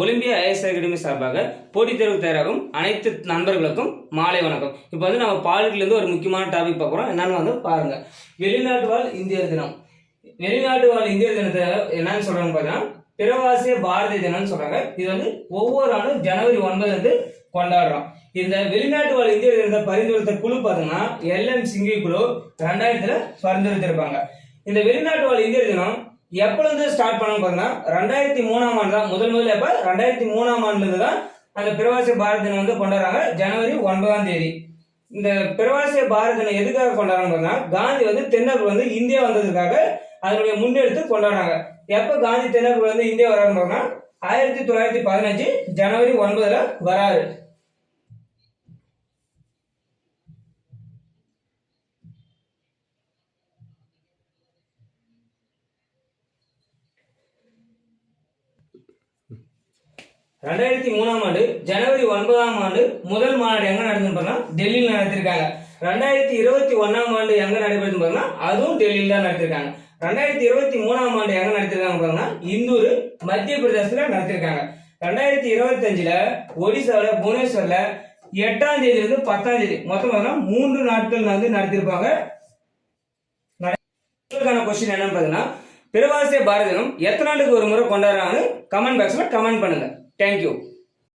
Olympia IS academy சார்பாக போட்டித் தேர்வு தயாராகும். அனைத்து நண்பர்களுக்கும் மாலை வணக்கம். இப்போ வந்து நம்ம பாலிட்டிலேருந்து ஒரு முக்கியமான டாபிக் பார்க்குறோம் என்னன்னு வந்து பாருங்கள் வெளிநாட்டு வாழ் இந்தியர் தினம். வெளிநாட்டு வாழ் இந்தியர் தினத்தை என்னன்னு சொல்கிறாங்க பார்த்தீங்கன்னா பிரவாசிய பாரதிய தினம்னு சொல்கிறாங்க இது வந்து ஒவ்வொரு ஆண்டும் ஜனவரி ஒன்பது வந்து கொண்டாடுறோம். இந்த வெளிநாட்டு வாழ் இந்தியர் தினத்தை பரிந்துரைத்த குழு பார்த்தீங்கன்னா எல்எம் சிங்கி குழு ரெண்டாயிரத்தில் பரிந்துரைத்திருப்பாங்க. இந்த வெளிநாட்டு வாழ் இந்தியர் தினம் எப்பொழுது ஸ்டார்ட் பண்ணணும் பார்த்தீங்கன்னா ரெண்டாயிரத்தி மூணாம் ஆண்டு தான் முதல் முதல்ல எப்போ ரெண்டாயிரத்தி மூணாம் ஆண்டுலேருந்து தான் அந்த பிரவாசி பாரத தினம் வந்து கொண்டாடுறாங்க. ஜனவரி ஒன்பதாம் தேதி. இந்த பிரவாசிய பாரத தினம் எதுக்காக கொண்டாடுறாங்க பார்த்தீங்கன்னா காந்தி வந்து தென்னாப்பிரிக்கா வந்து இந்தியா வந்ததுக்காக அதனுடைய முன்னெடுத்து கொண்டாடுறாங்க. எப்போ காந்தி தென்னாப்பிரிக்கா வந்து இந்தியா வராருன்னு பார்த்தீங்கன்னா ஆயிரத்தி தொள்ளாயிரத்தி பதினஞ்சு ஜனவரி ஒன்பதுல வராரு. ரெண்டாயிரத்தி மூணாம் ஆண்டு ஜனவரி ஒன்பதாம் ஆண்டு முதல் மாநாடு எங்க நடந்ததுன்னு பார்த்தா டெல்லியில் நடத்திருக்காங்க. ரெண்டாயிரத்தி இருபத்தி ஒன்னாம் ஆண்டு எங்க நடைபெறுதுன்னு பார்த்தா அதுவும் டெல்லியில் தான் நடத்திருக்காங்க. ரெண்டாயிரத்தி இருபத்தி மூணாம் ஆண்டு எங்க நடத்திருக்காங்க பார்த்தா இந்தூர் மத்திய பிரதேசத்துல நடத்திருக்காங்க. ரெண்டாயிரத்தி இருபத்தஞ்சுல ஒடிசாவில் புவனேஸ்வர்ல எட்டாம் தேதியில இருந்து பத்தாம் தேதி மொத்தம் மூன்று நாட்கள் வந்து நடத்திருப்பாங்க. கொஸ்டின் என்னன்னு பார்த்தீங்கன்னா பிரவாசிய பாரதினம் எத்தனை நாளுக்கு ஒரு முறை கொண்டாடுறாங்கன்னு கமெண்ட் பாக்ஸில் கமெண்ட் பண்ணுங்க. Thank you